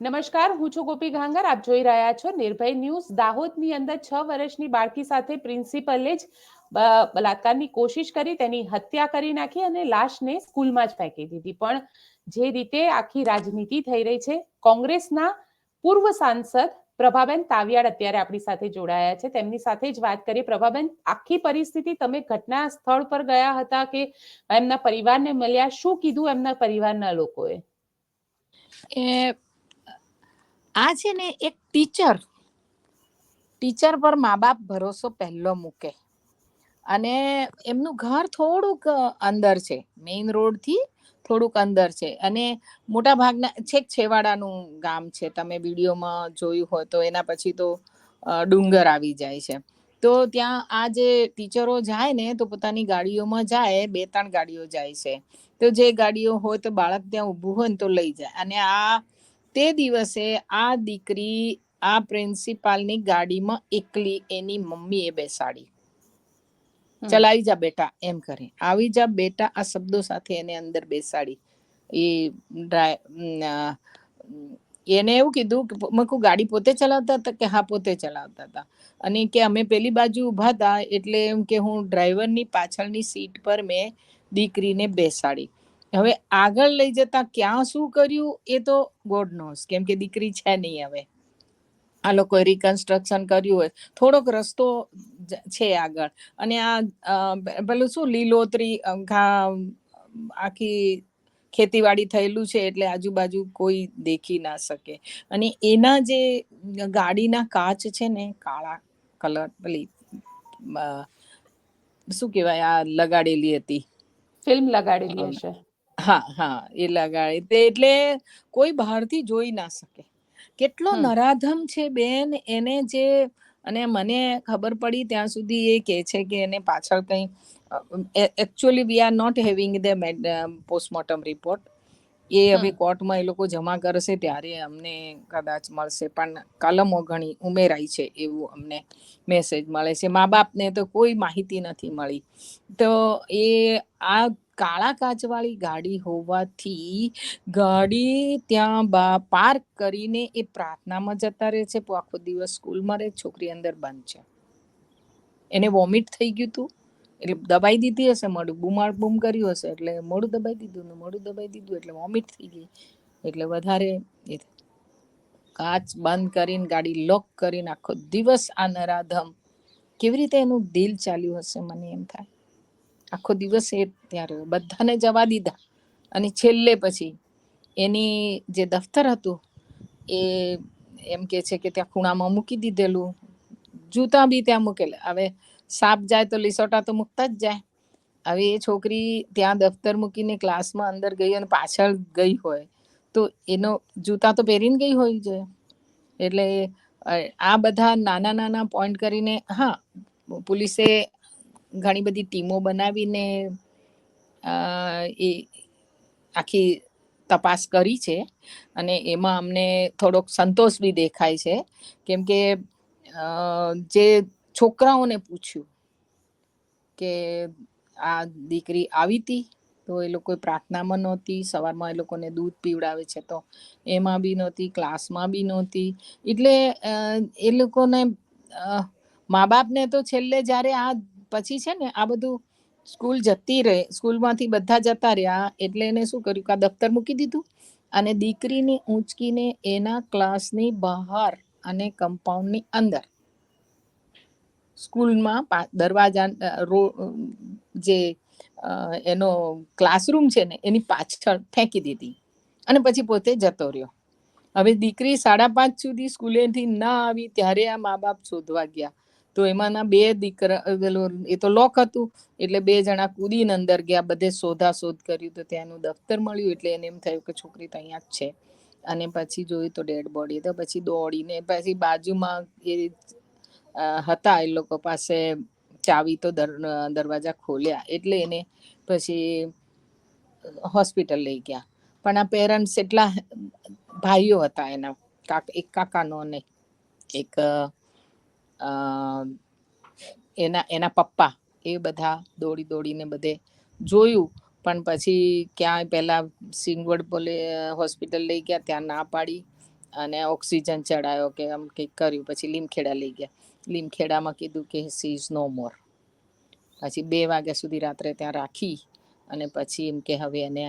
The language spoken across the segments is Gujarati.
નમસ્કાર, હું છું ગોપી ઘાંગર. આપ જોઈ રહ્યા છો નિર્ભય ન્યૂઝ. દાહોદની અંદર છ વર્ષની બાળકી સાથે પ્રિન્સિપલે જ બલાત્કારની કોશિશ કરી, તેની હત્યા કરી નાખી અને લાશને સ્કૂલમાં જ ફેંકી દીધી. પણ જે રીતે આખી રાજનીતિ થઈ રહી છે, કોંગ્રેસના પૂર્વ સાંસદ પ્રભાબેન તાવિયાડ અત્યારે આપણી સાથે જોડાયા છે. તેમની સાથે જ વાત કરીએ. પ્રભાબેન, આખી પરિસ્થિતિ તમે ઘટના સ્થળ પર ગયા હતા કે એમના પરિવારને મળ્યા? શું કીધું એમના પરિવારના લોકોએ? એ આ છે ને એક ટીચર ટીચર પર મા બાપ ભરોસો પહેલો મૂકે. અને એમનું ઘર થોડુંક અંદર છે. મેઇન રોડથી થોડુંક અંદર છે. અને મોટા ભાગના છેક છેવાડાનું ગામ છે. તમે વિડીયોમાં જોયું હોય તો એના પછી તો ડુંગર આવી જાય છે. તો ત્યાં આ જે ટીચરો જાય ને, તો પોતાની ગાડીઓમાં જાય, બે ત્રણ ગાડીઓ જાય છે. તો જે ગાડીઓ હોય તો બાળક ત્યાં ઊભું હોય ને તો લઈ જાય. અને આ તે દિવસે આ દીકરી આ પ્રિન્સિપાલની ગાડીમાં એકલી એની મમ્મીએ બેસાડી. ચલાવી જા બેટા એમ કરી. આવી જા બેટા આ શબ્દો સાથે એને અંદર બેસાડી. એ એને એવું કીધું કે મકુ ગાડી પોતે ચલાવતા હતા કે હા પોતે ચલાવતા હતા? અને કે અમે પેલી બાજુ ઊભા હતા એટલે એમ કે હું ડ્રાઈવરની પાછળની સીટ પર મેં દીકરીને બેસાડી. હવે આગળ લઈ જતા ક્યાં શું કર્યું એ તો ગોડ નોસ કેમ કે દીકરી છે નહીં હવે. આ લોકોએ રિકન્સ્ટ્રક્શન કર્યું હોય. થોડોક રસ્તો છે આગળ. અને આ પેલું શું, લીલોતરી આખી ખેતીવાડી થયેલું છે એટલે આજુબાજુ કોઈ દેખી ના શકે. અને એના જે ગાડીના કાચ છે ને, કાળા કલર, પેલી શું કહેવાય, આ લગાડેલી હતી. ફિલ્મ લગાડેલી હશે. હા હા એ લગાડે તે એટલે કોઈ બહારથી જોઈ ના શકે. કેટલો નરાધમ છે બેન એને જે અને મને ખબર પડી ત્યાં સુધી એ કહે છે કે એને પાછળ કંઈ actually we are not having the postmortem report એ હવે કોર્ટમાં એ લોકો જમા કરશે ત્યારે અમને કદાચ મળશે પણ કલમો ઘણી ઉમેરાઈ છે એવું અમને મેસેજ મળે છે. મા બાપને તો કોઈ માહિતી નથી મળી. તો એ આ કાળા કાચવાળી ગાડી હોવાથી ગાડી ત્યાં બા પાર્ક કરીને એ પ્રાર્થનામાં જતા રહે છે. આખો દિવસ સ્કૂલમાં રહે છોકરી અંદર બંધ છે. એને વોમિટ થઈ ગયું હતું એટલે દબાઈ દીધી હશે મોડું બુમાળ બૂમ કર્યું હશે, એટલે મોડું દબાઈ દીધું મોડું દબાઈ દીધું એટલે વોમિટ થઈ ગઈ. એટલે વધારે કાચ બંધ કરીને, ગાડી લોક કરીને આખો દિવસ આ નરાધમ કેવી રીતે એનું દિલ ચાલ્યું હશે મને એમ થાય. આખો દિવસ એ ત્યાં રહ્યો બધાને જવા દીધા. અને છેલ્લે પછી એની જે દફતર હતું, એ એમ કે છે કે ત્યાં ખૂણામાં મૂકી દીધેલું. જૂતા બી ત્યાં મૂકેલા. હવે સાપ જાય તો લીસોટા તો મૂકતા જ જાય. હવે એ છોકરી ત્યાં દફતર મૂકીને ક્લાસમાં અંદર ગઈ અને પાછળ ગઈ હોય, તો એનો જૂતા તો પહેરીને ગઈ હોય છે એટલે આ બધા નાના નાના પોઈન્ટ કરીને, હા, પોલીસે ઘણી બધી ટીમો બનાવીને એ આખી તપાસ કરી છે. અને એમાં અમને થોડોક સંતોષ બી દેખાય છે. કેમ કે જે છોકરાઓને પૂછ્યું કે આ દીકરી આવી હતી તો એ લોકો પ્રાર્થનામાં નહોતી, સવારમાં એ લોકોને દૂધ પીવડાવે છે તો એમાં બી નહોતી, ક્લાસમાં બી નહોતી. એટલે એ લોકોને મા બાપને તો છેલ્લે જ્યારે આ પછી છે ને આ બધું સ્કૂલ જતી રહે, સ્કૂલમાંથી બધા જતા રહ્યા, એટલે એને શું કર્યું કે આ દફતર મૂકી દીધું અને દીકરીને ઊંચકીને એના ક્લાસની બહાર અને કમ્પાઉન્ડની અંદર સ્કૂલમાં દરવાજા જે એનો ક્લાસરૂમ છે ને, એની પાછળ ફેંકી દીધી અને પછી પોતે જતો રહ્યો. હવે દીકરી સાડા પાંચ સુધી સ્કૂલેથી ના આવી ત્યારે આ મા બાપ શોધવા ગયા. તો એમાંના બે દીકરા એ તો લોક હતું, એટલે બે જણા કૂદીને અંદર ગયા, બધે શોધા શોધ કર્યું તો ત્યાંનું દફતર મળ્યું એટલે એને એમ થયું કે છોકરી તો અહીંયા જ છે. અને પછી જોયું તો ડેડ બોડી, તો પછી દોડીને પછી બાજુમાં એ હતા એ લોકો પાસે ચાવી તો દરવાજા ખોલ્યા એટલે એને પછી હોસ્પિટલ લઈ ગયા. પણ આ પેરેન્ટ્સ એટલા ભાઈઓ હતા એના એક કાકાનો ને એક એના એના પપ્પા એ બધા દોડી દોડીને બધે જોયું. પણ પછી ક્યાંય પહેલા સિંગવડ પોલે હોસ્પિટલ લઈ ગયા, ત્યાં ના પાડી અને ઓક્સિજન ચડાયો કે આમ કંઈક કર્યું. પછી લીમખેડા લઈ ગયા. લીમખેડામાં કીધું કે સી ઇઝ નો મોર પછી બે વાગ્યા સુધી રાત્રે ત્યાં રાખી અને પછી એમ કે હવે એને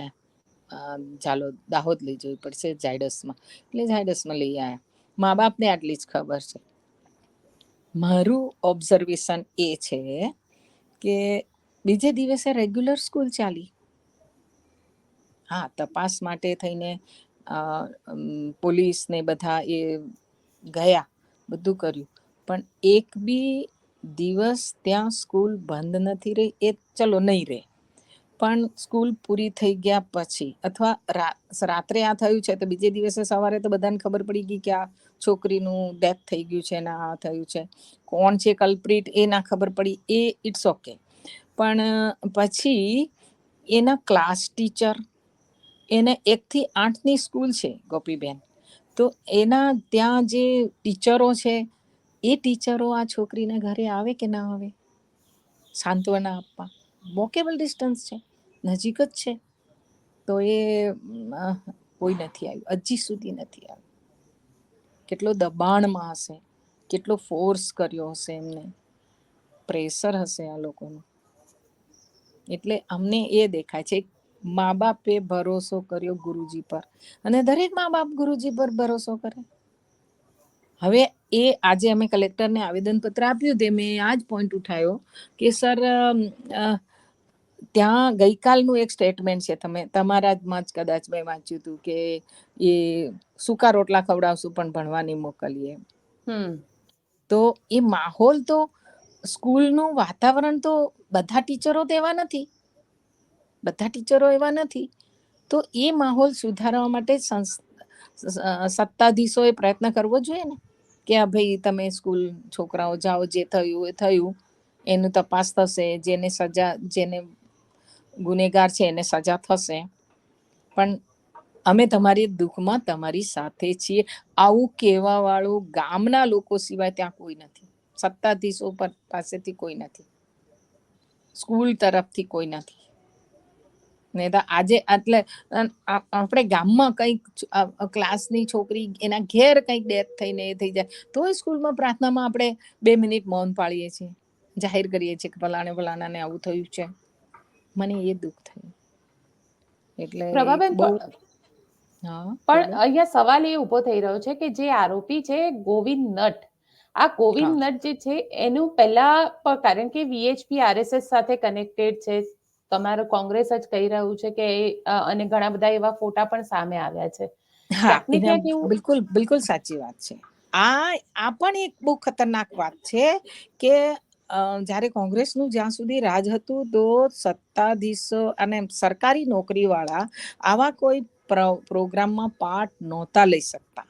ચાલો દાહોદ લઈ જવી પડશે ઝાયડસમાં. એટલે ઝાયડસમાં લઈ આવ્યા મા બાપને આટલી જ ખબર છે. મારું ઓબ્ઝર્વેશન એ છે કે બીજે દિવસે રેગ્યુલર સ્કૂલ ચાલી. હા, તપાસ માટે થઈને પોલીસ ને બધા એ ગયા, બધું કર્યું. પણ એક બી દિવસ ત્યાં સ્કૂલ બંધ નથી રહી, એ ચલો નહીં રહે. પણ સ્કૂલ પૂરી થઈ ગયા પછી અથવા રાત્રે આ થયું છે તો બીજે દિવસે સવારે તો બધાને ખબર પડી ગઈ કે આ છોકરીનું ડેથ થઈ ગયું છે ને આ થયું છે. કોણ છે કલ્પ્રિટ એ ના ખબર પડી, એ ઇટ્સ ઓકે પણ પછી એના ક્લાસ ટીચર એને એકથી આઠની સ્કૂલ છે ગોપીબેન. તો એના ત્યાં જે ટીચરો છે એ ટીચરો આ છોકરીના ઘરે આવે કે ના આવે? સાંત્વના આપવા. વોકેબલ ડિસ્ટન્સ છે. નજીક જ છે. તો એ કોઈ નથી આવ્યું. હજી સુધી નથી આવ્યું. કેટલો દબાણમાં હશે. કેટલો ફોર્સ કર્યો હશે એમને. પ્રેશર હશે આ લોકોનું. એટલે અમને એ દેખાય છે. મા બાપે ભરોસો કર્યો ગુરુજી પર. અને દરેક મા બાપ ગુરુજી પર ભરોસો કરે. હવે એ આજે અમે કલેક્ટરને આવેદનપત્ર આપ્યું તે મેં આ જ પોઈન્ટ ઉઠાવ્યો કે સર ત્યાં ગઈકાલનું એક સ્ટેટમેન્ટ છે. તમે તમારા જ માં જ કદાચ મેં વાંચ્યું હતું કે એ સૂકા રોટલા ખવડાવશું પણ ભણવા નહીં મોકલીએ. તો એ માહોલ તો સ્કૂલનું વાતાવરણ તો બધા ટીચરો તો એવા નથી. બધા ટીચરો એવા નથી. તો એ માહોલ સુધારવા માટે સત્તાધીશોએ પ્રયત્ન કરવો જોઈએ ને? કે, આ ભાઈ, તમે સ્કૂલ છોકરાઓ જાઓ, જે થયું એ થયું, એનું તપાસ થશે, જેને સજા, જેને ગુનેગાર છે, એને સજા થશે. પણ અમે તમારી દુઃખમાં તમારી સાથે છીએ. આવું કહેવા વાળું ગામના લોકો સિવાય ત્યાં કોઈ નથી. સત્તાધીશો પાસેથી કોઈ નથી. સ્કૂલ તરફથી કોઈ નથી. ને તો આજે એટલે આપણે ગામમાં કંઈક ક્લાસની છોકરી એના ઘેર કંઈક ડેથ થઈને એ થઈ જાય તો સ્કૂલમાં પ્રાર્થનામાં આપણે બે મિનિટ મૌન પાળીએ છીએ. જાહેર કરીએ છીએ કે ફલાણે ફલાણાને આવું થયું છે. મને એ દુઃખ થયું. એટલે પ્રભાબેન પણ અહીંયા સવાલ એ ઊભો થઈ રહ્યો છે કે જે આરોપી છે ગોવિંદ નટ. આ ગોવિંદ નટ જે છે એનું પહેલા કારણ કે વીએચપી આરએસએસ સાથે કનેક્ટેડ છે તમારો કોંગ્રેસ જ કહી રહ્યું છે કે અને ઘણા બધા એવા ફોટા પણ સામે આવ્યા છે. હા બિલકુલ બિલકુલ સાચી વાત છે. આ આ પણ એક બહુ ખતરનાક વાત છે કે જ્યારે કોંગ્રેસનું જ્યાં સુધી રાજ હતું તો સત્તાધીશો અને સરકારી નોકરીવાળા આવા કોઈ પ્ર- પ્રોગ્રામમાં પાર્ટ નહોતા લઈ શકતા.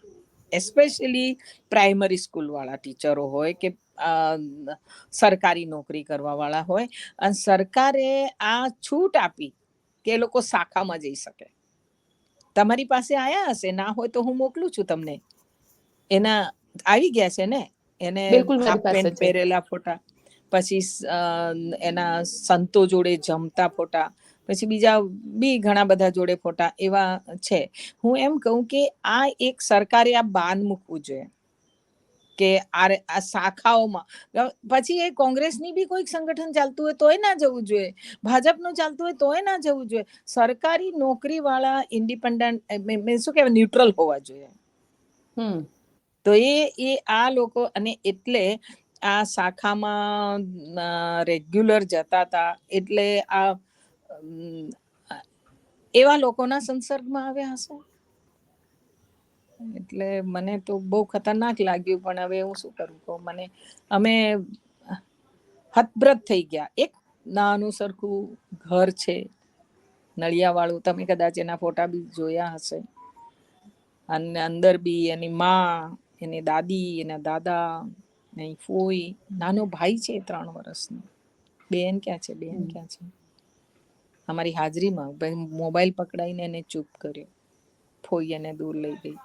એસ્પેશિયલી પ્રાઇમરી સ્કૂલવાળા ટીચરો હોય કે સરકારી નોકરી કરવાવાળા હોય. અને સરકારે આ છૂટ આપી કે એ લોકો શાખામાં જઈ શકે. તમારી પાસે આયા હશે ના હોય તો હું મોકલું છું તમને. એના આવી ગયા છે ને? એને. પહેરેલા ફોટા પછી એના સંતો જોડે જમતા ફોટા પછી બીજા બી ઘણા બધા જોડે ફોટા એવા છે. હું એમ કહું કે આ એક સરકારે આ બાન મૂકવું જોઈએ. કે આ શાખાઓમાં. પછી એ કોંગ્રેસની બી કોઈક સંગઠન ચાલતું હોય તોય ના જવું જોઈએ. ભાજપનું ચાલતું હોય તોય ના જવું જોઈએ. સરકારી નોકરી વાળા ઇન્ડિપેન્ડન્ટ શું કહેવાય ન્યુટ્રલ હોવા જોઈએ. હમ. તો એ એ આ લોકો અને એટલે આ શાખામાં રેગ્યુલર જતા હતા એટલે આ એવા લોકોના સંસર્ગમાં આવ્યા હશે? એટલે મને તો બહુ ખતરનાક લાગ્યું પણ હવે હું શું કરું કહું? મને અમે હતબ્રત થઈ ગયા. એક નાનું સરખું ઘર છે નળિયાવાળું. તમે કદાચ એના ફોટા બી જોયા હશે. અને અંદર બી એની માં એની દાદી એના દાદા એની ફોઈ. નાનો ભાઈ છે ત્રણ વર્ષનો. બેન ક્યાં છે? બેન ક્યાં છે? અમારી હાજરીમાં. મોબાઈલ પકડાઈને એને ચૂપ કર્યો. ફોઈ એને દૂર લઈ ગઈ.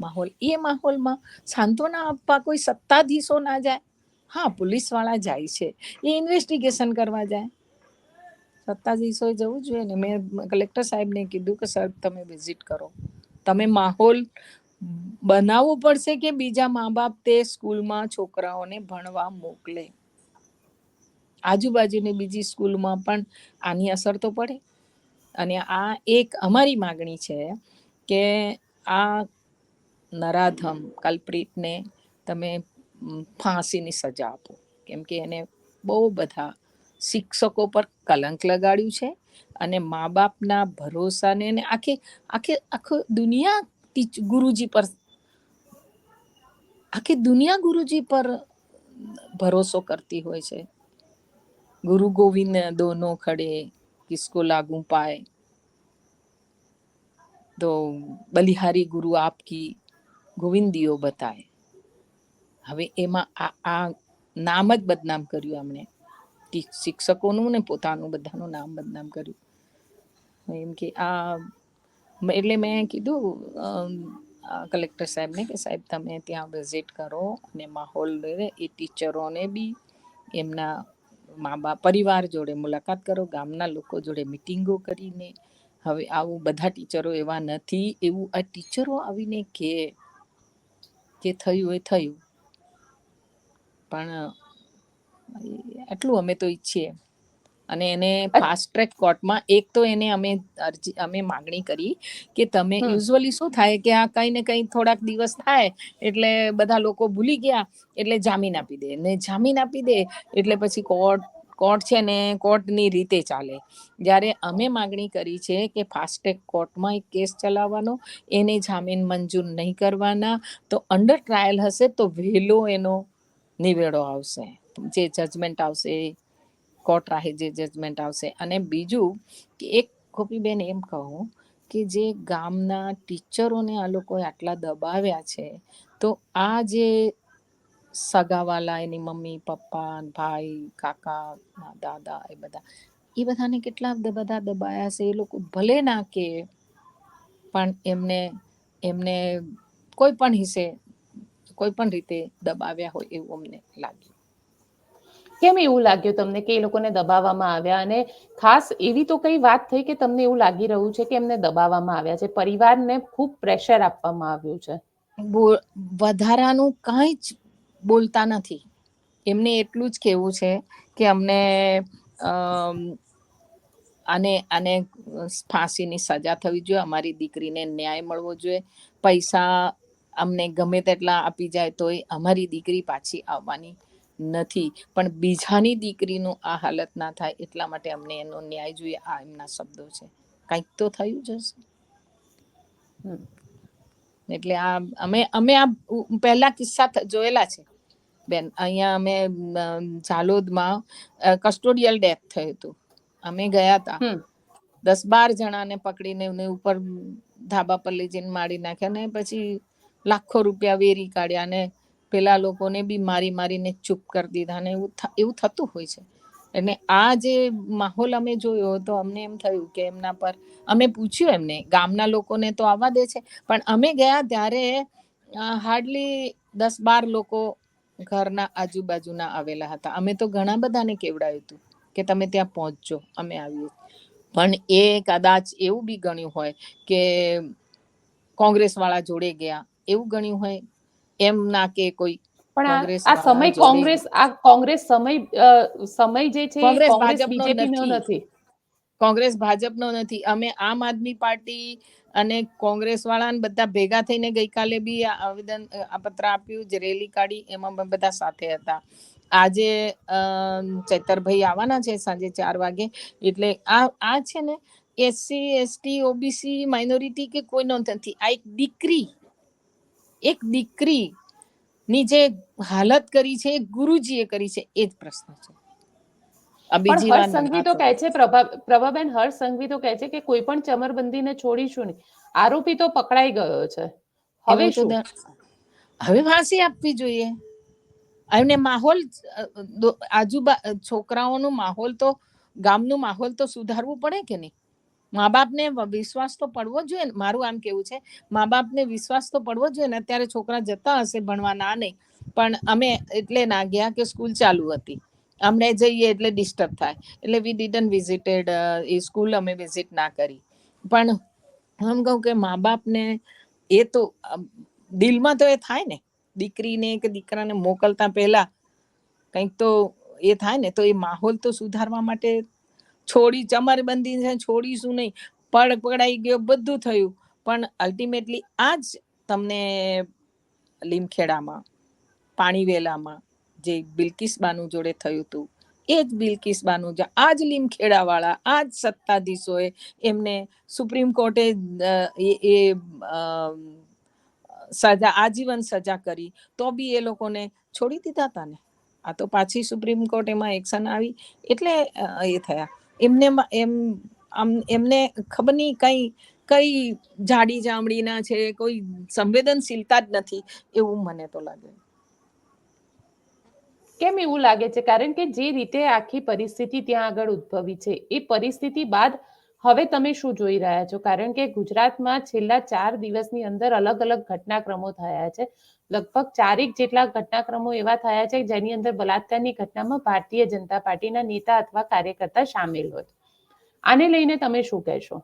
માહોલ. એ માહોલમાં સાંત્વના આપવા કોઈ સત્તાધીશો ના જાય. હા પોલીસવાળા જાય છે. એ ઇન્વેસ્ટિગેશન કરવા જાય. સત્તાધીશોએ જવું જોઈએ ને. મેં કલેક્ટર સાહેબને કીધું કે સર તમે વિઝિટ કરો. તમે માહોલ બનાવવું પડશે કે બીજા મા બાપ તે સ્કૂલમાં છોકરાઓને ભણવા મોકલે? આજુબાજુની બીજી સ્કૂલમાં પણ આની અસર તો પડે. અને આ એક અમારી માગણી છે કે આ નરાધમ કલ્પ્રિતને તમે ફાંસીની સજા આપો. કેમ કે એને બહુ બધા શિક્ષકો પર કલંક લગાડ્યું છે અને મા બાપના ભરોસાને એને આખી આખી, આખો દુનિયા ગુરુજી પર, આખી દુનિયા ગુરુજી પર ભરોસો કરતી હોય છે. ગુરુ ગોવિંદ દોનો ખડે કિસકો લાગુ પાય. તો બલિહારી ગુરુ આપકી ગોવિંદીઓ બતાય હવે એમાં આ આ નામ જ બદનામ કર્યું એમણે શિક્ષકોનું ને પોતાનું બધાનું નામ બદનામ કર્યું. એમ કે આ એટલે મેં કીધું કલેક્ટર સાહેબને કે સાહેબ તમે ત્યાં વિઝિટ કરો અને માહોલ એ ટીચરોને બી, એમના મા બાપ, પરિવાર જોડે મુલાકાત કરો, ગામના લોકો જોડે મિટિંગો કરીને. હવે આવું બધા ટીચરો એવા નથી, એવું આ ટીચરો આવીને કે જે થયું એ થયું. પણ આટલું અમે તો ઈચ્છીએ અને એને ફાસ્ટ ટ્રેક કોર્ટમાં એક તો એને અમે અરજી અમે માગણી કરી કે તમે યુઝવલી યુઝ્યુઅલી શું થાય કે આ કઈ ને કઈ થોડાક દિવસ થાય એટલે બધા લોકો ભૂલી ગયા એટલે જામીન આપી દે. ને જામીન આપી દે એટલે પછી કોર્ટ કોર્ટ છે ને કોર્ટની રીતે ચાલે. જ્યારે અમે માગણી કરી છે કે ફાસ્ટેક કોર્ટમાં એક કેસ ચલાવવાનો, એને જામીન મંજૂર નહીં કરવાના, તો અંડર ટ્રાયલ હશે તો વહેલો એનો નિવેડો આવશે. જે જજમેન્ટ આવશે, કોર્ટ રાહે જે જજમેન્ટ આવશે. અને બીજું કે એક ગોપીબેન એમ કહું કે જે ગામના ટીચરોને આ લોકોએ આટલા દબાવ્યા છે, તો આ જે સગાવાલા એની મમ્મી પપ્પા ભાઈ કાકા દાદા એ બધા. એ બધાને કેટલા બધા દબાયા છે. એ લોકો ભલે ના કે પણ એમને એમને કોઈ પણ હિસ્સે કોઈ પણ રીતે દબાવ્યા હોય એવું અમને લાગ્યું. કેમ એવું લાગ્યું તમને કે એ લોકોને દબાવવામાં આવ્યા? અને ખાસ એવી તો કઈ વાત થઈ કે તમને એવું લાગી રહ્યું છે કે એમને દબાવવામાં આવ્યા છે? પરિવારને ખૂબ પ્રેશર આપવામાં આવ્યું છે. વધારાનું કાંઈ જ બોલતા નથી. એમને એટલું જ કહેવું છે કે અમને અમ, આને આને ફાંસીની સજા થવી જોઈએ અમારી દીકરીને ન્યાય મળવો જોઈએ. પૈસા અમને ગમે તેટલા આપી જાય તોય અમારી દીકરી પાછી આવવાની નથી. પણ બીજાની દીકરીનું આ હાલત ના થાય એટલા માટે અમને એનો ન્યાય જોઈએ આ એમના શબ્દો છે. કંઈક તો થયું જ હશે. હમ. એટલે આ અમે અમે આ પહેલા કિસ્સા જોયેલા છે. બેન અહીંયા અમે ઝાલોદમાં કસ્ટોડિયલ ડેથ થયું હતું. અમે ગયા હતા દસ બાર જણાને પકડીને એને ઉપર ધાબા પર લઈ જઈને મારી નાખ્યા ને પછી લાખો રૂપિયા વેરી કાઢ્યા ને પેલા લોકોને બી મારી મારીને ચૂપ કરી દીધા ને એવું એવું થતું હોય છે. એટલે આ જે માહોલ અમે જોયો તો અમને એમ થયું કે એમના પર અમે પૂછ્યું એમને ગામના લોકોને તો આવવા દે છે. પણ અમે ગયા ત્યારે હાર્ડલી દસ બાર લોકો ઘરના આજુબાજુના આવેલા હતા. અમે તો ઘણા બધાને કેવડાવ્યું હતું કે તમે ત્યાં પહોંચજો અમે આવીએ. પણ એ કદાચ એવું બી ગણ્યું હોય કે કોંગ્રેસ વાળા જોડે ગયા એવું ગણ્યું હોય એમ ના કે કોઈ પણ આ સમય કોંગ્રેસ આ કોંગ્રેસ સમય સમય જે છે કોંગ્રેસ કોંગ્રેસ બીજેપી નથી. કોંગ્રેસ ભાજપનો નથી. અમે આમ આદમી પાર્ટી અને કોંગ્રેસ વાળા બધા ભેગા થઈને ગઈકાલે બી આવેદન પત્ર આપ્યું, જે રેલી કાઢી, એમાં બધા સાથે હતા. આજે ચૈતરભાઈ આવવાના છે સાંજે ચાર વાગે. એટલે આ આ છે ને, એસસી, એસટી, ઓબીસી, માઇનોરિટી કે કોઈનો નથી. આ એક દીકરી એક દીકરી ની જે હાલત કરી છે, એ ગુરુજીએ કરી છે, એ જ પ્રશ્ન છે. બીજી હર્ષ સંઘવી તો કહે છે પ્રભા પ્રભાબેન હર્ષ સંઘવી તો કહે છે કે કોઈ પણ ચમરબંધીને છોડીશું નહીં. આરોપી તો પકડાઈ ગયો છે. હવે શું? હવે ફાંસી આપવી જોઈએ. એમને માહોલ આજુબા છોકરાઓનું માહોલ તો ગામનું માહોલ તો સુધારવું પડે કે નહીં? મા બાપને વિશ્વાસ તો પડવો જોઈએ ને. મારું આમ કેવું છે મા બાપને વિશ્વાસ તો પડવો જોઈએ ને. અત્યારે છોકરા જતા હશે ભણવા ના નહીં. પણ અમે એટલે ના ગયા કે સ્કૂલ ચાલુ હતી. અમને જઈએ એટલે ડિસ્ટર્બ થાય. એટલે we didn't visited a school અમે વિઝિટ ના કરી. પણ હું કહું કે મા બાપને એ તો દિલમાં તો એ થાય ને. દીકરીને કે દીકરાને મોકલતા પહેલા કંઈક તો એ થાય ને. તો એ માહોલ તો સુધારવા માટે છોડી ચમર બંધી છે, છોડીશું નહીં. પડ પડાઈ ગયો, બધું થયું. પણ અલ્ટિમેટલી આ જ તમને લીમખેડામાં, પાણીવેલામાં જે બિલકિસ બાનુ જોડે થયું હતું એ જ બિલકિસ બાનુ આ જ લીમખેડા વાળા આ જ સત્તાધીશોએ એમને સુપ્રીમ કોર્ટે એ સજા, આજીવન સજા કરી, તો બી એ લોકોને છોડી દીધા હતા ને. આ તો પાછી સુપ્રીમ કોર્ટ એમાં એક્શન આવી, એટલે એ થયા. એમને એમ, આમ, એમને ખબર નહીં કઈ કઈ જાડી જામડીના છે, કોઈ સંવેદનશીલતા જ નથી, એવું મને તો લાગે. કેમ એવું લાગે છે? કારણ કે જે રીતે આખી પરિસ્થિતિ ત્યાં આગળ ઉદ્ભવી છે, એ પરિસ્થિતિ બાદ હવે તમે શું જોઈ રહ્યા છો? કારણ કે ગુજરાતમાં છેલ્લા ચાર દિવસની અંદર અલગ અલગ ઘટનાક્રમો થયા છે. લગભગ ચારેક જેટલા ઘટનાક્રમો એવા થયા છે, જેની અંદર બલાત્કારની ઘટનામાં ભારતીય જનતા પાર્ટીના નેતા અથવા કાર્યકર્તા સામેલ હોય. આને લઈને તમે શું કહેશો?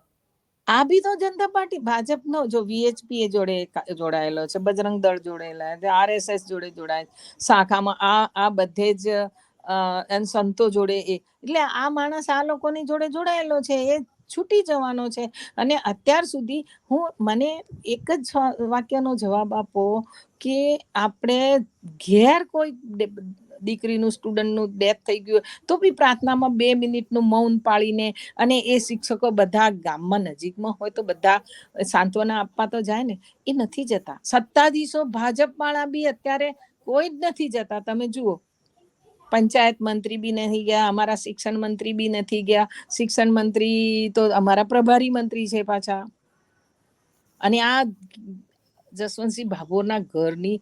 આ બી તો જનતા પાર્ટી ભાજપનો જો વીએચપી જોડે જોડાયેલો છે, બજરંગ દળ જોડેલા છે આરએસએસ જોડે જોડાય શાખામાં આ આ બધે જ સંતો જોડે એ. એટલે આ માણસ આ લોકોની જોડે જોડાયેલો છે, એ છૂટી જવાનો છે. અને અત્યાર સુધી હું, મને એક જ વાક્યનો જવાબ આપો કે આપણે ઘેર કોઈ દીકરીનું સ્ટુડન્ટનું ડેથ થઈ ગયું તો બી પ્રાર્થનામાં બે મિનિટનું મૌન પાળીને અને એ શિક્ષકો બધા ગામમાં નજીકમાં હોય તો બધા સાંત્વના આપવા તો જાય ને, એ નથી જતા. સત્તાધીશો ભાજપ વાળા બી અત્યારે કોઈ જ નથી જતા. તમે જુઓ, પંચાયત મંત્રી બી નથી ગયા, અમારા શિક્ષણ મંત્રી બી નથી ગયા. શિક્ષણ મંત્રી તો અમારા પ્રભારી મંત્રી છે પાછા. અને આ જસવંતસિંહ ભાભોરના ઘરની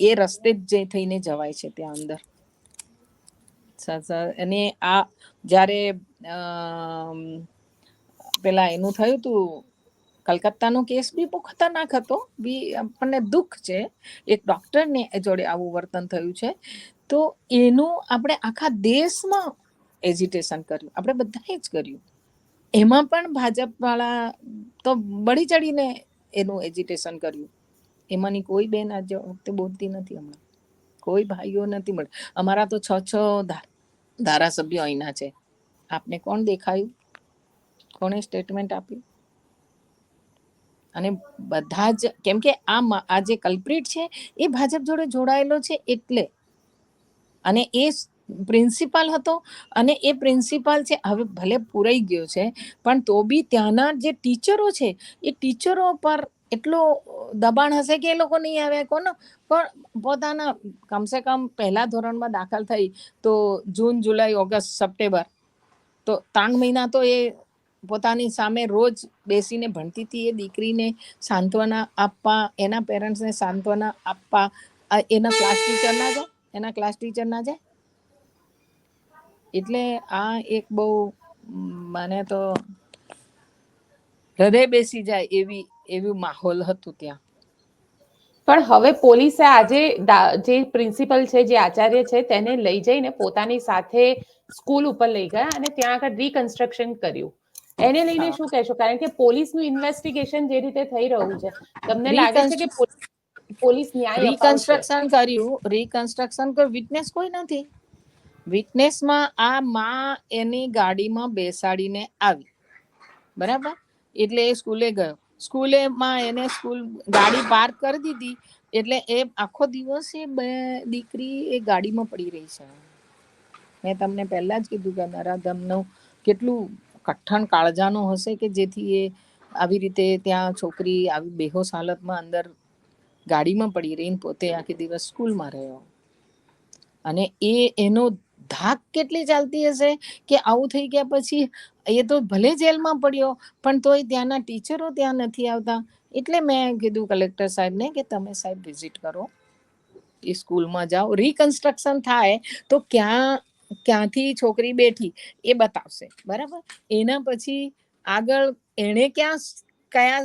એ રસ્તે જ જે થઈને જવાય છે ત્યાં અંદર. અને આ જ્યારે પેલા એનું થયું હતું કલકત્તાનો કેસ બી બહુ ખતરનાક હતો, બી આપણને દુઃખ છે. એક ડોક્ટરને જોડે આવું વર્તન થયું છે. તો એનું આપણે આખા દેશમાં એજિટેશન કર્યું, આપણે બધાએ જ કર્યું. એમાં પણ ભાજપવાળા તો બળી ચડીને એનું એજિટેશન કર્યું. એમાંની કોઈ બેન આજે વખતે બોલતી નથી હમણાં કોઈ ભાઈઓ નથી મળે. અમારા તો છ છ ધારાસભ્યો અહીંના છે. આપને કોણ દેખાયું? કોણે સ્ટેટમેન્ટ આપ્યું અને બધા જ, કેમ કે આ આ જે કલ્પ્રિટ છે, એ ભાજપ જોડે જોડાયેલો છે એટલે. અને એ પ્રિન્સિપાલ હતો અને એ પ્રિન્સિપાલ છે, હવે ભલે પૂરાઈ ગયો છે, પણ તો બી ત્યાંના જે ટીચરો છે, એ ટીચરો પર એટલો દબાણ હશે કે એ લોકો નહીં આવે, કોનો? પણ પોતાના કમસે કમ પહેલા ધોરણમાં દાખલ થઈ તો જૂન, જુલાઈ, ઓગસ્ટ, સપ્ટેમ્બર, તો ત્રણ મહિના તો એ પોતાની સામે રોજ બેસીને ભણતી હતી, એ દીકરીને સાંત્વના આપવા, એના પેરેન્ટ્સને સાંત્વના આપવા એના ક્લાસ ટીચર ના જાય? એના ક્લાસ ટીચર ના જાય? એટલે આ એક બહુ મને તો હૃદય બેસી જાય એવી એવું માહોલ હતું ત્યાં. પણ હવે પોલીસે આજે જે પ્રિન્સિપલ છે જે આચાર્ય છે તેને લઈ જઈને પોતાની સાથે સ્કૂલ ઉપર લઈ ગયા અને ત્યાં આગળ રિકન્સ્ટ્રક્શન કર્યું. એને લઈને શું કહેશો? કારણ કે પોલીસનું ઇન્વેસ્ટિગેશન જે રીતે થઈ રહ્યું છે તમને લાગે છે કે પોલીસ ન્યાય રીકન્સ્ટ્રક્શન કર્યું. રિકન્સ્ટ્રક્શન કોઈ વિટનેસ કોઈ નથી. વિટનેસમાં આ માં એની ગાડીમાં બેસાડીને આવી. બરાબર? એટલે એ સ્કૂલે ગયો. સ્કૂલે માં એને સ્કૂલ ગાડી પાર્ક કરી દીધી, એટલે એ આખો દિવસ એ બે દીકરી એ ગાડીમાં પડી રહી છે. મેં તમને પહેલા જ કીધું કે નરાધમનું કેટલું કઠણ કાળજાનું હશે કે જેથી એ આવી રીતે ત્યાં છોકરી આવી બેહોશ હાલતમાં અંદર ગાડીમાં પડી રહીને પોતે આખી દિવસ સ્કૂલમાં રહ્યો. અને એ એનો ધાક કેટલી ચાલતી હશે કે આવું થઈ ગયા પછી એ તો ભલે જેલમાં પડ્યો, પણ તોય ત્યાંના ટીચરો ત્યાં નથી આવતા. એટલે મેં કીધું કલેક્ટર સાહેબને કે તમે સાહેબ વિઝિટ કરો. એ સ્કૂલમાં જાઓ. રિકન્સ્ટ્રક્શન થાય તો ક્યાં, ક્યાંથી છોકરી બેઠી એ બતાવશે. બરાબર? એના પછી આગળ એણે ક્યાં કયા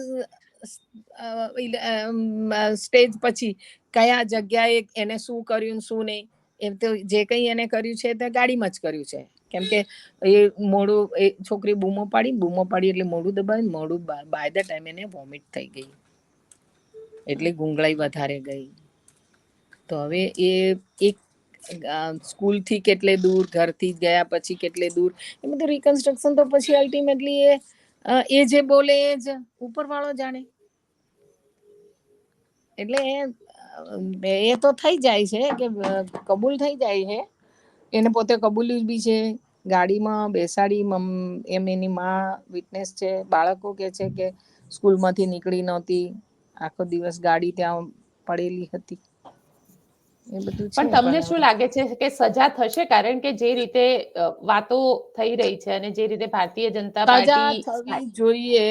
સ્ટેજ પછી કયા જગ્યાએ એને શું કર્યું શું નહીં? એમ તો જે કંઈ એને કર્યું છે તે ગાડીમાં જ કર્યું છે. કેમ કે એ મોડું, એ છોકરી બૂમો પાડી બૂમો પાડી એટલે મોડું દબાવી મોડું બાય ધ ટાઈમ એને વોમિટ થઈ ગઈ. એટલે ગુંગળાઈ વધારે ગઈ. તો હવે એ એક સ્કૂલથી કેટલે દૂર, ઘરથી ગયા પછી કેટલે દૂર, એ બધું રિકન્સ્ટ્રક્શન તો પછી અલ્ટિમેટલી એ એ જે બોલે એ જ ઉપરવાળો જાણે. એટલે એ તો થઈ જાય છે કે કબૂલ થઈ જાય છે. એને પોતે કબૂલ્યું બી છે. ગાડીમાં બેસાડી એમ એની માં વિટનેસ છે. બાળકો કે છે કે સ્કૂલમાંથી નીકળી નહોતી. આખો દિવસ ગાડી ત્યાં પડેલી હતી. પણ તમને શું લાગે છે કે સજા થશે? કારણ કે જે રીતે વાતો થઈ રહી છે અને જે રીતે ભારતીય જનતા પાર્ટી જોઈએ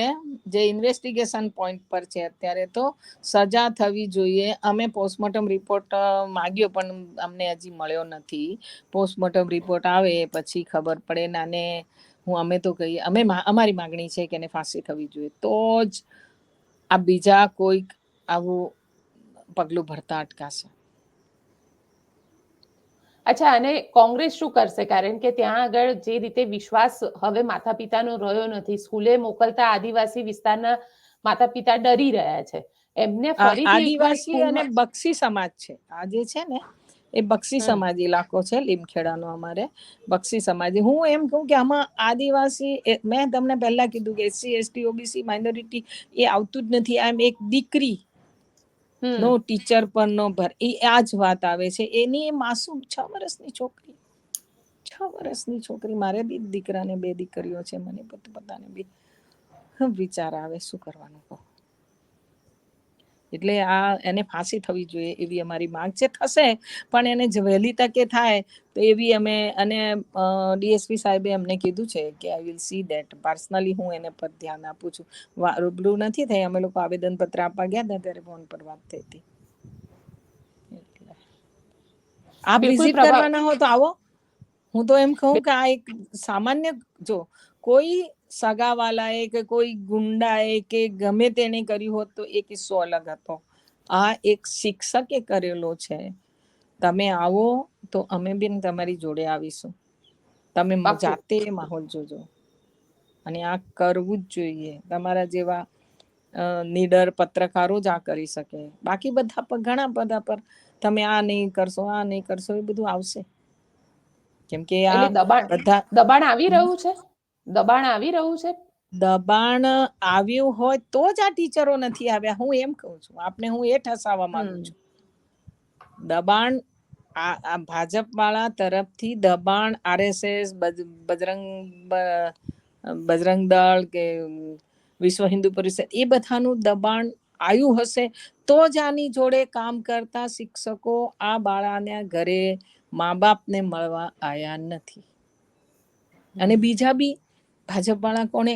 જે ઇન્વેસ્ટિગેશન પોઈન્ટ પર છે અત્યારે તો સજા થવી જોઈએ. અમે પોસ્ટમોર્ટમ રિપોર્ટ માંગ્યો પણ અમને હજી મળ્યો નથી. પોસ્ટમોર્ટમ રિપોર્ટ આવે પછી ખબર પડે નાને હું અમે તો કહીએ અમે અમારી માગણી છે કે એને ફાંસી થવી જોઈએ. તો જ આ બીજા કોઈક આવું પગલું ભરતા અટકાશે. અચ્છા અને કોંગ્રેસ શું કરશે? કારણ કે ત્યાં આગળ જે રીતે વિશ્વાસ હવે માતા પિતાનો રહ્યો નથી સ્કૂલે મોકલતા આદિવાસી વિસ્તારના માતા પિતા ડરી રહ્યા છે. એમને ફરી આદિવાસી અને બક્ષી સમાજ છે. આ જે છે ને એ બક્ષી સમાજ ઇલાકો છે લીમખેડાનો અમારે બક્ષી સમાજ. હું એમ કહું કે આમાં આદિવાસી મેં તમને પહેલા કીધું કે એસસી એસટી ઓબીસી માઇનોરિટી એ આવતું જ નથી. આમ એક દીકરી. નો ટીચર પર નો ભર. એ આ જ વાત આવે છે. એની એ માસૂમ છ વર્ષની છોકરી. છ વર્ષની છોકરી. મારે બી દીકરાને બે દીકરીઓ છે. મને પોતે પોતાને બી વિચાર આવે શું કરવાનું કહો. એટલે આ એને ફાંસી થવી જોઈએ એવી અમારી માંગ છે. થશે પણ એને વહેલી તકે થાય તો એવી અમે અને ડીએસપી સાહેબે અમને કીધું છે કે I will see that personally હું એને પર ધ્યાન આપું છું. રૂબરૂ નથી થઈ. અમે લોકો આવેદન પત્ર આપવા ગયા હતા ત્યારે ફોન પર વાત થઈ હતી. એટલે. આપ વિઝિટ કરવાના હો તો આવો. હું તો એમ કહું કે આ એક સામાન્ય જો કોઈ સગાવાલાએ કે કોઈ ગુંડાએ કે ગમે તેને કર્યું હોત તો એ કિસ્સો અલગ હતો. આ એક શિક્ષકે કરેલો છે. તમે આવો તો અમે બી તમારી જોડે આવીશું. તમે જાતે માહોલ જોજો. અને આ કરવું જ જોઈએ. તમારા જેવા નીડર પત્રકારો જ આ કરી શકે. બાકી બધા પર ઘણા બધા પર તમે આ નહીં કરશો આ નહીં કરશો એ બધું આવશે. કેમ કે આ દબાણ બધા દબાણ આવી રહ્યું છે? દબાણ આવી રહ્યું છે? દબાણ આવ્યું હોય તો જ આ ટીચરો નથી આવ્યા. હું એમ કહું છું. આપને હું એ ઠસાવવા માંગુ છું. દબાણ આ ભાજપ વાળા તરફથી દબાણ આરએસએસ બજરંગ બજરંગ દળ કે વિશ્વ હિન્દુ પરિષદ એ બધાનું દબાણ આવ્યું હશે તો જ આની જોડે કામ કરતા શિક્ષકો આ બાળાને ઘરે મા બાપને મળવા આવ્યા નથી. અને બીજા બી ભાજપ વાળા કોને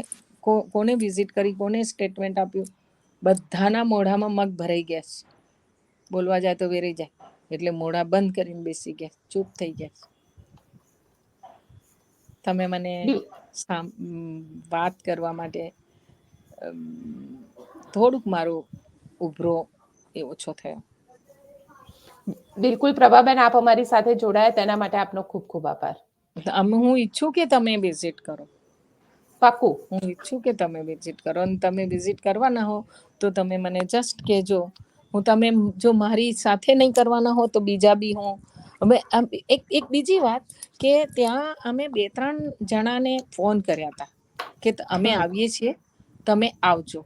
કોને વિઝિટ કરી કોને સ્ટેટમેન્ટ આપ્યું? બધાના મોઢામાં મગ ભરાઈ ગયા છે. બોલવા જાય તો વેરાઈ જાય. એટલે મોઢા બંધ કરીને બેસી ગયા. ચૂપ થઈ ગયા તમે મને વાત કરવા માટે થોડુંક મારો ઉભરો એ ઓછો થયો. બિલકુલ પ્રભાબેન આપ અમારી સાથે જોડાયા. તેના માટે આપનો ખૂબ ખૂબ આભાર. હું ઈચ્છું કે તમે વિઝિટ કરો. પાકું. હું ઈચ્છું કે તમે વિઝિટ કરો. અને તમે વિઝિટ કરવાના હો તો તમે મને જસ્ટ કહેજો. હું તમે જો મારી સાથે નહીં કરવાના હો તો બીજા બી હું. હવે એક એક બીજી વાત કે ત્યાં અમે બે ત્રણ જણાને ફોન કર્યા હતા કે અમે આવીએ છીએ તમે આવજો.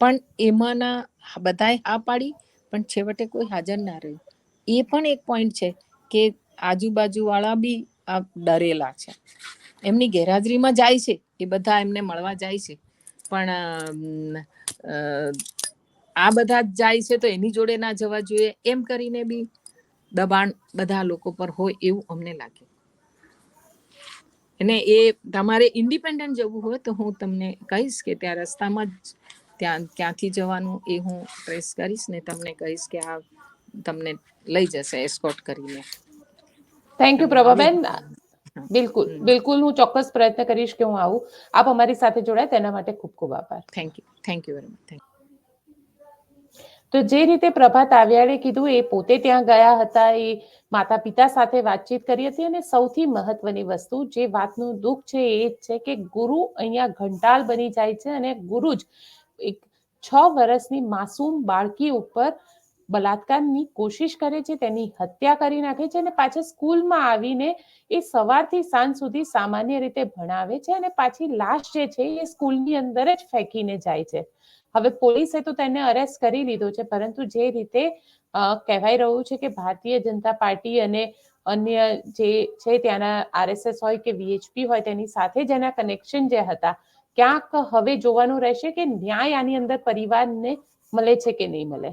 પણ એમાંના બધાએ હા પાડી પણ છેવટે કોઈ હાજર ના રહ્યું. એ પણ એક પોઈન્ટ છે કે આજુબાજુવાળા બી આ ડરેલા છે. એમની ગેરહાજરીમાં જાય છે એ બધા એમને મળવા જાય છે. પણ આ બધા જાય છે તો એની જોડે ના જવા જોઈએ. એમ કરીને બી દબાણ બધા લોકો પર હોય એવું અમને લાગે. અને એ તમારે ઇન્ડિપેન્ડન્ટ જવું હોય તો હું તમને કહીશ કે ત્યાં રસ્તામાં જ ત્યાં ક્યાંથી જવાનું એ હું ટ્રેસ કરીશ ને તમને કહીશ કે આ તમને લઈ જશે એસ્કોટ કરીને. Thank you Prabhaben. બિલકુલ બિલકુલ હું ચોક્કસ પ્રયત્ન કરીશ કે હું આવું. આપ અમારી સાથે જોડાય તેના માટે ખૂબ ખૂબ આભાર. Thank you thank you very much thank તો જે રીતે પ્રભાત આવ્યાડે કીધું એ પોતે ત્યાં ગયા હતા એ માતા પિતા સાથે વાતચીત કરી હતી અને સૌથી મહત્વની વસ્તુ જે વાતનું દુઃખ છે એ જ છે કે ગુરુ અહીંયા ઘંટાળ બની જાય છે અને ગુરુ જ એક છ વર્ષની માસૂમ બાળકી ઉપર બલાત્કારની કોશિશ કરે છે, તેની હત્યા કરી નાખે છે અને પાછા સ્કૂલમાં આવીને એ સવારથી સાંજ સુધી સામાન્ય રીતે ભણાવે છે અને પાછી લાશ જે છે એ સ્કૂલની અંદર જ ફેંકીને જાય છે. હવે પોલીસે તો તેને અરેસ્ટ કરી લીધો છે, પરંતુ જે રીતે કહેવાય રહ્યું છે કે ભારતીય જનતા પાર્ટી અને અન્ય જે છે ત્યાંના આરએસએસ હોય કે વીએચપી હોય તેની સાથે જ એના કનેક્શન જે હતા, ક્યાંક હવે જોવાનું રહેશે કે ન્યાય આની અંદર પરિવારને મળે છે કે નહીં મળે?